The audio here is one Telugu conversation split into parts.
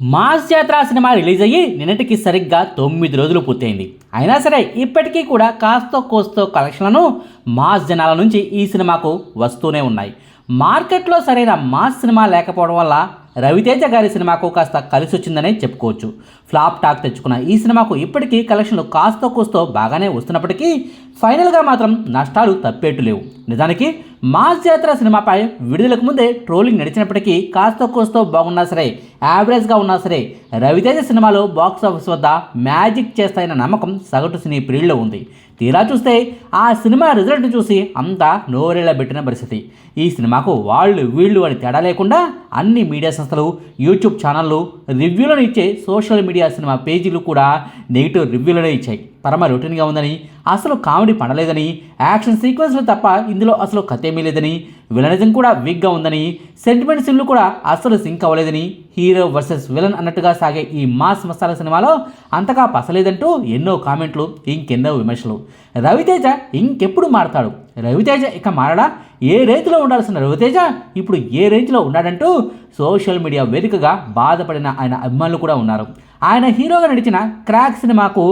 మాస్ జాతర సినిమా రిలీజ్ అయ్యి నిన్నటికి సరిగ్గా తొమ్మిది రోజులు పూర్తయింది. అయినా సరే ఇప్పటికీ కూడా కాస్తో కోస్తో కలెక్షన్లను మాస్ జనాల నుంచి ఈ సినిమాకు వస్తూనే ఉన్నాయి. మార్కెట్లో సరైన మాస్ సినిమా లేకపోవడం వల్ల రవితేజ గారి సినిమాకు కాస్త కలిసి వచ్చిందనే చెప్పుకోవచ్చు. ఫ్లాప్ టాక్ తెచ్చుకున్న ఈ సినిమాకు ఇప్పటికీ కలెక్షన్లు కాస్తో కూస్తో బాగానే వస్తున్నప్పటికీ ఫైనల్గా మాత్రం నష్టాలు తప్పేట్టు లేవు. నిజానికి మాస్ జాతర సినిమాపై విడుదలకు ముందే ట్రోలింగ్ నడిచినప్పటికీ కాస్తో కోస్తో బాగున్నా సరే యావరేజ్గా ఉన్నా సరే రవితేజ సినిమాలు బాక్స్ ఆఫీస్ వద్ద మ్యాజిక్ చేస్తాయన్న నమ్మకం సగటు సినీ ప్రియుల్లో ఉంది. తీరా చూస్తే ఆ సినిమా రిజల్ట్ను చూసి అంతా నోరేళ్ళ పెట్టిన పరిస్థితి. ఈ సినిమాకు వాళ్ళు వీళ్ళు అని తేడా లేకుండా అన్ని మీడియా సంస్థలు యూట్యూబ్ ఛానళ్ళు రివ్యూలను ఇచ్చే సోషల్ మీడియా సినిమా పేజీలు కూడా నెగిటివ్ రివ్యూలనే ఇచ్చాయి. పరమ రొటీన్గా ఉందని అసలు కామెడీ పడలేదని యాక్షన్ సీక్వెన్స్లు తప్ప ఇందులో అసలు కథేమీ లేదని విలనిజం కూడా వీక్గా ఉందని సెంటిమెంట్ సీన్లు కూడా అసలు సింక్ అవ్వలేదని హీరో వర్సెస్ విలన్ అన్నట్టుగా సాగే ఈ మాస్ మసాలా సినిమాలో అంతగా పసలేదంటూ ఎన్నో కామెంట్లు ఇంకెన్నో విమర్శలు. రవితేజ ఇంకెప్పుడు మారతాడు? రవితేజ ఇక మారడా? ఏ రేంజ్లో ఉండాల్సిన రవితేజ? ఇప్పుడు ఏ రేంజ్లో ఉన్నాడంటూ సోషల్ మీడియా వేదికగా బాధపడిన ఆయన అభిమానులు కూడా ఉన్నారు. ఆయన హీరోగా నడిచిన క్రాక్ సినిమాకు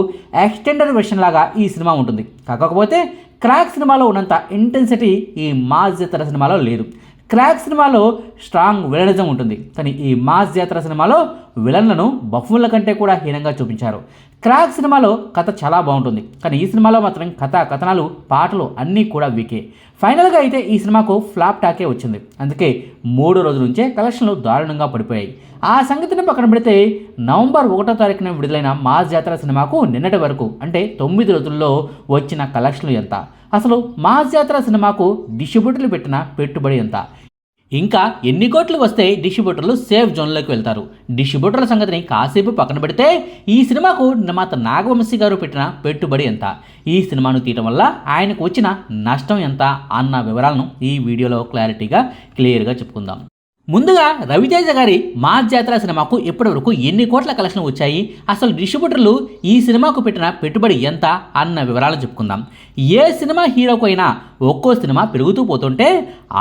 ఎక్స్టెండెడ్ వెర్షన్ లాగా ఈ సినిమా ఉంటుంది. కాకపోతే క్రాక్ సినిమాలో ఉన్నంత ఇంటెన్సిటీ ఈ మాస్ జాతర సినిమాలో లేదు. క్రాక్ సినిమాలో స్ట్రాంగ్ విలనిజం ఉంటుంది. కానీ ఈ మాస్ జాతర సినిమాలో విలన్లను బఫున్ల కంటే కూడా హీనంగా చూపించారు. క్రాక్ సినిమాలో కథ చాలా బాగుంటుంది. కానీ ఈ సినిమాలో మాత్రం కథ కథనాలు పాటలు అన్నీ కూడా వీకే. ఫైనల్గా అయితే ఈ సినిమాకు ఫ్లాప్ టాకే వచ్చింది. అందుకే మూడు రోజుల నుంచే కలెక్షన్లు దారుణంగా పడిపోయాయి. ఆ సంగతిని పక్కన పెడితే నవంబర్ ఒకటో తారీఖున విడుదలైన మాస్ జాతర సినిమాకు నిన్నటి వరకు అంటే తొమ్మిది రోజుల్లో వచ్చిన కలెక్షన్లు ఎంత? అసలు మాస్ జాతర సినిమాకు డిస్ట్రిబ్యూటర్లు పెట్టిన పెట్టుబడి ఎంత? ఇంకా ఎన్ని కోట్లు వస్తే డిస్ట్రిబ్యూటర్లు సేఫ్ జోన్లోకి వెళ్తారు. డిస్ట్రిబ్యూటర్ల సంగతిని కాసేపు పక్కన పెడితే ఈ సినిమాకు నిర్మాత నాగవంశీ గారు పెట్టిన పెట్టుబడి ఎంత? ఈ సినిమాను తీయటం వల్ల ఆయనకు వచ్చిన నష్టం ఎంత? అన్న వివరాలను ఈ వీడియోలో క్లారిటీగా క్లియర్గా చెప్పుకుందాం. ముందుగా రవితేజ గారి మాస్ జాతర సినిమాకు ఇప్పటివరకు ఎన్ని కోట్ల కలెక్షన్లు వచ్చాయి? అసలు డిస్ట్రిబ్యూటర్లు ఈ సినిమాకు పెట్టిన పెట్టుబడి ఎంత అన్న వివరాలు చెప్పుకుందాం. ఏ సినిమా హీరోకు అయినా ఒక్కో సినిమా పెరుగుతూ పోతుంటే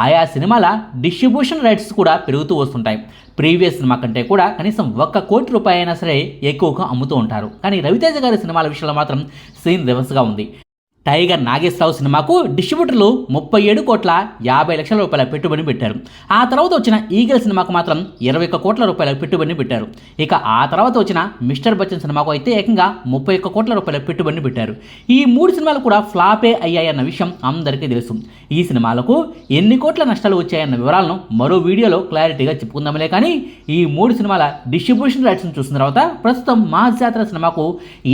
ఆయా సినిమాల డిస్ట్రిబ్యూషన్ రైట్స్ కూడా పెరుగుతూ వస్తుంటాయి. ప్రీవియస్ సినిమా కంటే కూడా కనీసం ఒక్క కోటి రూపాయి అయినా సరే ఎక్కువగా అమ్ముతూ ఉంటారు. కానీ రవితేజ గారి సినిమాల విషయంలో మాత్రం సీన్ రివర్స్గా ఉంది. టైగర్ నాగేశ్వరరావు సినిమాకు డిస్ట్రిబ్యూటర్లు ముప్పై ఏడు కోట్ల యాభై లక్షల రూపాయల పెట్టుబడి పెట్టారు. ఆ తర్వాత వచ్చిన ఈగల్ సినిమాకు మాత్రం ఇరవై ఒక్క కోట్ల రూపాయల పెట్టుబడిని పెట్టారు. ఇక ఆ తర్వాత వచ్చిన మిస్టర్ బచ్చన్ సినిమాకు అయితే ఏకంగా ముప్పై ఒక్క కోట్ల రూపాయల పెట్టుబడిని పెట్టారు. ఈ మూడు సినిమాలు కూడా ఫ్లాపే అయ్యాయన్న విషయం అందరికీ తెలుసు. ఈ సినిమాలకు ఎన్ని కోట్ల నష్టాలు వచ్చాయన్న వివరాలను మరో వీడియోలో క్లారిటీగా చెప్పుకుందాంలే కానీ ఈ మూడు సినిమాల డిస్ట్రిబ్యూషన్ రైట్స్ని చూసిన తర్వాత ప్రస్తుతం మాస్ జాతర సినిమాకు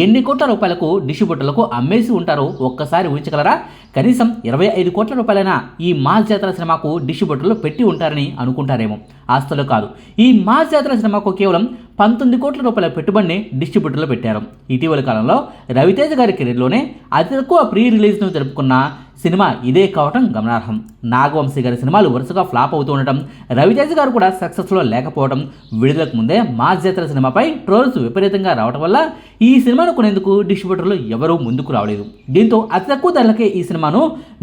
ఎన్ని కోట్ల రూపాయలకు డిస్ట్రిబ్యూటర్లకు అమ్మేసి ఉంటారో ఒక్కసారి ఊహించగలరా? కనీసం ఇరవై ఐదు కోట్ల రూపాయలైన ఈ మాస్ జాతర సినిమాకు డిస్ట్రిబ్యూటర్లు పెట్టి ఉంటారని అనుకుంటారేమో. ఆస్తులు కాదు. ఈ మాస్ జాతర సినిమాకు కేవలం పంతొమ్మిది కోట్ల రూపాయల పెట్టుబడిని డిస్ట్రిబ్యూటర్లు పెట్టారు. ఇటీవల కాలంలో రవితేజ గారి కెరీర్లోనే అతి తక్కువ ప్రీ రిలీజ్ను జరుపుకున్న సినిమా ఇదే కావటం గమనార్హం. నాగవంశీ గారి సినిమాలు వరుసగా ఫ్లాప్ అవుతూ ఉండటం రవితేజ గారు కూడా సక్సెస్లో లేకపోవడం విడుదలకు ముందే మాస్ జాతర సినిమాపై ట్రోల్స్ విపరీతంగా రావడం వల్ల ఈ సినిమాను కొనేందుకు డిస్ట్రిబ్యూటర్లు ఎవరూ ముందుకు రావలేదు. దీంతో అతి తక్కువ ధరలకే ఈ సినిమాను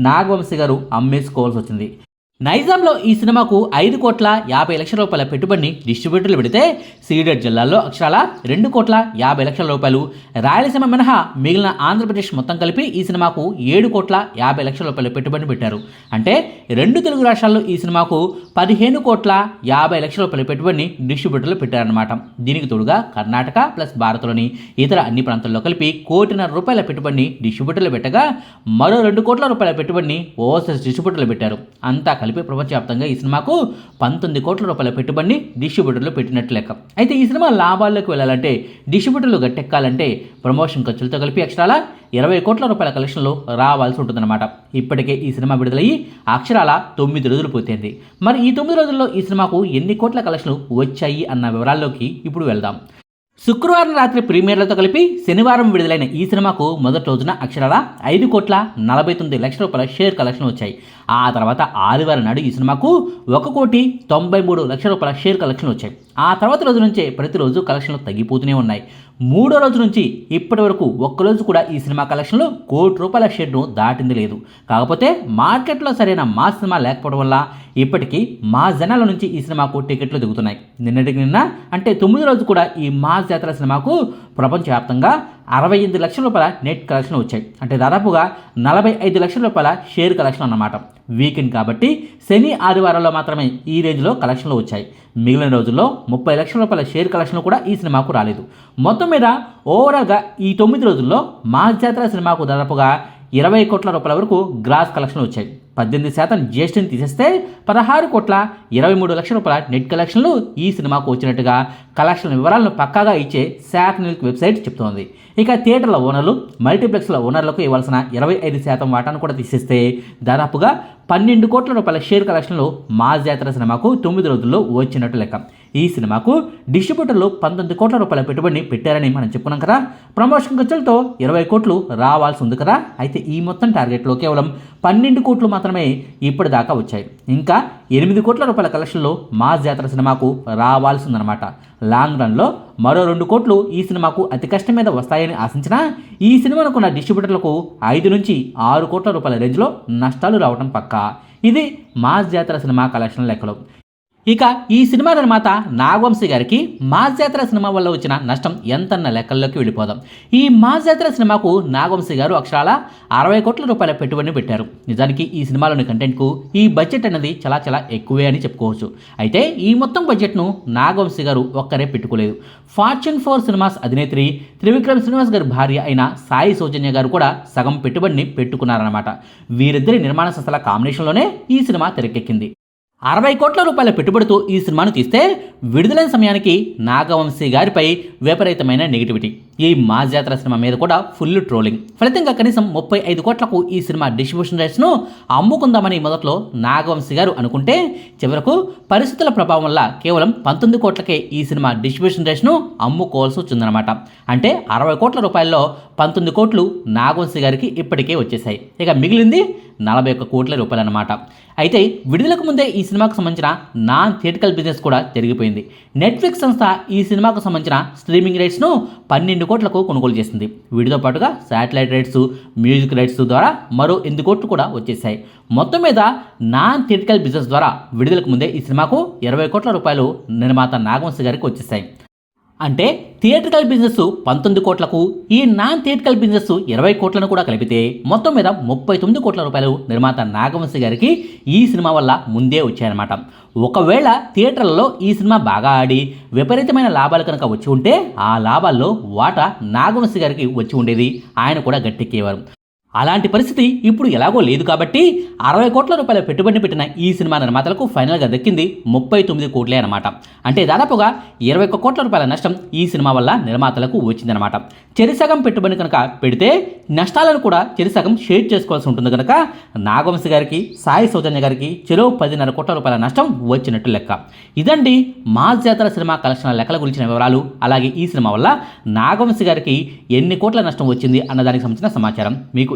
నాగవంశీ గారు అమ్మేసుకోవాల్సి వచ్చింది. నైజాంలో ఈ సినిమాకు ఐదు కోట్ల యాభై లక్షల రూపాయల పెట్టుబడిని డిస్ట్రిబ్యూటర్లు పెడితే సీడెడ్ జిల్లాల్లో అక్షరాల రెండు కోట్ల యాభై లక్షల రూపాయలు. రాయలసీమ మినహా మిగిలిన ఆంధ్రప్రదేశ్ మొత్తం కలిపి ఈ సినిమాకు ఏడు కోట్ల యాభై లక్షల రూపాయల పెట్టుబడిని పెట్టారు. అంటే రెండు తెలుగు రాష్ట్రాల్లో ఈ సినిమాకు పదిహేను కోట్ల యాభై లక్షల రూపాయల పెట్టుబడిని డిస్ట్రిబ్యూటర్లు పెట్టారన్నమాట. దీనికి తోడుగా కర్ణాటక ప్లస్ భారత్లోని ఇతర అన్ని ప్రాంతాల్లో కలిపి కోటిన్నర రూపాయల పెట్టుబడిని డిస్ట్రిబ్యూటర్లు పెట్టగా మరో రెండు కోట్ల రూపాయల పెట్టుబడిని ఓవర్సీస్ డిస్ట్రిబ్యూటర్లు పెట్టారు. అంతా కలిపి ప్రపంచవ్యాప్తంగా ఈ సినిమాకు పంతొమ్మిది కోట్ల రూపాయల పెట్టుబడిని డిస్ట్రిబ్యూటర్లు పెట్టినట్లు లెక్క. అయితే ఈ సినిమా లాభాల్లోకి వెళ్ళాలంటే డిస్ట్రిబ్యూటర్లు గట్టెక్కాలంటే ప్రమోషన్ ఖర్చులతో కలిపి అక్షరాల ఇరవై కోట్ల రూపాయల కలెక్షన్లు రావాల్సి ఉంటుందన్నమాట. ఇప్పటికే ఈ సినిమా విడుదలయ్యి అక్షరాల తొమ్మిది రోజులు పూర్తయింది. మరి ఈ తొమ్మిది రోజుల్లో ఈ సినిమాకు ఎన్ని కోట్ల కలెక్షన్లు వచ్చాయి అన్న వివరాల్లోకి ఇప్పుడు వెళ్దాం. శుక్రవారం రాత్రి ప్రీమియర్లతో కలిపి శనివారం విడుదలైన ఈ సినిమాకు మొదటి రోజున అక్షరాల ఐదు కోట్ల నలభై తొమ్మిది లక్షల రూపాయల షేర్ కలెక్షన్ వచ్చాయి. ఆ తర్వాత ఆదివారం నాడు ఈ సినిమాకు ఒక కోటి తొంభై మూడు లక్షల రూపాయల షేర్ కలెక్షన్లు వచ్చాయి. ఆ తర్వాత రోజు నుంచే ప్రతిరోజు కలెక్షన్లు తగ్గిపోతూనే ఉన్నాయి. మూడో రోజు నుంచి ఇప్పటి వరకు ఒక్కరోజు కూడా ఈ సినిమా కలెక్షన్లు కోటి రూపాయల షేర్ను దాటింది లేదు. కాకపోతే మార్కెట్లో సరైన మా సినిమా లేకపోవడం వల్ల ఇప్పటికీ మా జనాల నుంచి ఈ సినిమాకు టికెట్లు దిగుతున్నాయి. నిన్నటికి నిన్న అంటే తొమ్మిది రోజు కూడా ఈ మా జాతర సినిమాకు ప్రపంచవ్యాప్తంగా అరవై ఎనిమిది లక్షల రూపాయల నెట్ కలెక్షన్ వచ్చాయి. అంటే దాదాపుగా నలభై ఐదు లక్షల రూపాయల షేర్ కలెక్షన్ అన్నమాట. వీకెండ్ కాబట్టి శని ఆదివారాల్లో మాత్రమే ఈ రేంజ్లో కలెక్షన్లు వచ్చాయి. మిగిలిన రోజుల్లో ముప్పై లక్షల రూపాయల షేర్ కలెక్షన్ కూడా ఈ సినిమాకు రాలేదు. మొత్తం మీద ఓవరాల్గా ఈ తొమ్మిది రోజుల్లో మా జాతర సినిమాకు దాదాపుగా ఇరవై కోట్ల రూపాయల వరకు గ్రాస్ కలెక్షన్ వచ్చాయి. పద్దెనిమిది శాతం జిఎస్టీని తీసేస్తే పదహారు కోట్ల ఇరవై మూడు లక్షల రూపాయల నెట్ కలెక్షన్లు ఈ సినిమాకు వచ్చినట్టుగా కలెక్షన్ వివరాలను పక్కాగా ఇచ్చే శాక్ వెబ్సైట్ చెప్తోంది. ఇక థియేటర్ల ఓనర్లు మల్టీప్లెక్స్ల ఓనర్లకు ఇవ్వాల్సిన ఇరవై ఐదు శాతం వాటాను కూడా తీసేస్తే దాదాపుగా పన్నెండు కోట్ల రూపాయల షేర్ కలెక్షన్లు మా జాతర సినిమాకు తొమ్మిది రోజుల్లో వచ్చినట్టు లెక్క. ఈ సినిమాకు డిస్ట్రిబ్యూటర్లు పంతొమ్మిది కోట్ల రూపాయల పెట్టుబడిని పెట్టారని మనం చెప్పుకున్నాం కదా. ప్రమోషన్ ఖర్చులతో ఇరవై కోట్లు రావాల్సి ఉంది కదా. అయితే ఈ మొత్తం టార్గెట్లో కేవలం పన్నెండు కోట్లు మాత్రమే ఇప్పటిదాకా వచ్చాయి. ఇంకా ఎనిమిది కోట్ల రూపాయల కలెక్షన్లు మా జాతర సినిమాకు రావాల్సిందనమాట లాంగ్ రన్లో మరో రెండు కోట్లు ఈ సినిమాకు అతి కష్టం మీద వస్తాయని ఆశించినా ఈ సినిమాను కొన్న డిస్ట్రిబ్యూటర్లకు ఐదు నుంచి ఆరు కోట్ల రూపాయల రేంజ్లో నష్టాలు రావడం పక్కా. ఇది మాస్ జాతర సినిమా కలెక్షన్ లెక్కలు. ఇక ఈ సినిమా నిర్మాత నాగవంశీ గారికి మాస్ జాతర సినిమా వల్ల వచ్చిన నష్టం ఎంతన్న లెక్కల్లోకి వెళ్ళిపోదాం. ఈ మాస్ జాతర సినిమాకు నాగవంశీ గారు అక్షరాల అరవై కోట్ల రూపాయల పెట్టుబడిని పెట్టారు. నిజానికి ఈ సినిమాలోని కంటెంట్కు ఈ బడ్జెట్ అనేది చాలా చాలా ఎక్కువే అని చెప్పుకోవచ్చు. అయితే ఈ మొత్తం బడ్జెట్ను నాగవంశీ గారు ఒక్కరే పెట్టుకోలేదు. ఫార్చ్యూన్ ఫోర్ సినిమాస్ అధినేత్రి త్రివిక్రమ్ శ్రీనివాస్ గారి భార్య అయిన సాయి సౌజన్య గారు కూడా సగం పెట్టుబడిని పెట్టుకున్నారన్నమాట. వీరిద్దరి నిర్మాణ సంస్థల కాంబినేషన్లోనే ఈ సినిమా తెరకెక్కింది. అరవై కోట్ల రూపాయల పెట్టుబడితో ఈ సినిమాను తీస్తే విడుదలైన సమయానికి నాగవంశీ గారిపై విపరీతమైన నెగిటివిటీ. ఈ మా జాతర సినిమా మీద కూడా ఫుల్ ట్రోలింగ్. ఫలితంగా కనీసం ముప్పై ఐదు కోట్లకు ఈ సినిమా డిస్ట్రిబ్యూషన్ రైట్స్ను అమ్ముకుందామని మొదట్లో నాగవంశీ గారు అనుకుంటే చివరకు పరిస్థితుల ప్రభావం వల్ల కేవలం పంతొమ్మిది కోట్లకే ఈ సినిమా డిస్ట్రిబ్యూషన్ రైట్స్ను అమ్ముకోవాల్సి వచ్చిందనమాట అంటే అరవై కోట్ల రూపాయల్లో పంతొమ్మిది కోట్లు నాగవంశీ గారికి ఇప్పటికే వచ్చేసాయి ఇక మిగిలింది నలభై ఒక్క కోట్ల రూపాయలు అనమాట అయితే విడుదలకు ముందే ఈ సినిమాకు సంబంధించిన నాన్ థియేటికల్ బిజినెస్ కూడా జరిగిపోయింది. నెట్ఫ్లిక్స్ సంస్థ ఈ సినిమాకు సంబంధించిన స్ట్రీమింగ్ రైట్స్ను పన్నెండు కోట్లకు కొనుగోలు చేసింది. వీటితో పాటుగా శాటిలైట్ రైట్స్ మ్యూజిక్ రైట్స్ ద్వారా మరో ఎనిమిది కోట్లు కూడా వచ్చేసాయి. మొత్తం మీద నాన్ థియేటికల్ బిజినెస్ ద్వారా విడుదలకు ముందే ఈ సినిమాకు ఇరవై కోట్ల రూపాయలు నిర్మాత నాగవంశి గారికి వచ్చేసాయి. అంటే థియేట్రికల్ బిజినెస్ పంతొమ్మిది కోట్లకు ఈ నాన్ థియేట్రికల్ బిజినెస్ ఇరవై కోట్లను కూడా కలిపితే మొత్తం మీద ముప్పై తొమ్మిది కోట్ల రూపాయలు నిర్మాత నాగవంశి గారికి ఈ సినిమా వల్ల ముందే వచ్చాయన్నమాట. ఒకవేళ థియేటర్లలో ఈ సినిమా బాగా ఆడి విపరీతమైన లాభాలు కనుక వచ్చి ఉంటే ఆ లాభాల్లో వాటా నాగవంశి గారికి వచ్చి ఉండేది. ఆయన కూడా గట్టెక్కేవారు. అలాంటి పరిస్థితి ఇప్పుడు ఎలాగో లేదు కాబట్టి అరవై కోట్ల రూపాయల పెట్టుబడిని పెట్టిన ఈ సినిమా నిర్మాతలకు ఫైనల్గా దక్కింది ముప్పై తొమ్మిది కోట్లే అనమాట అంటే దాదాపుగా ఇరవై ఒక్క కోట్ల రూపాయల నష్టం ఈ సినిమా వల్ల నిర్మాతలకు వచ్చిందనమాట చెరిసగం పెట్టుబడి కనుక పెడితే నష్టాలను కూడా చెరిసగం షేర్ చేసుకోవాల్సి ఉంటుంది కనుక నాగవంశి గారికి సాయి సౌజన్య గారికి చెరో పదిన్నర కోట్ల రూపాయల నష్టం వచ్చినట్టు లెక్క. ఇదండి మా జాతర సినిమా కలెక్షన్ల లెక్కల గురించిన వివరాలు. అలాగే ఈ సినిమా వల్ల నాగవంశి గారికి ఎన్ని కోట్ల నష్టం వచ్చింది అన్నదానికి సంబంధించిన సమాచారం మీకు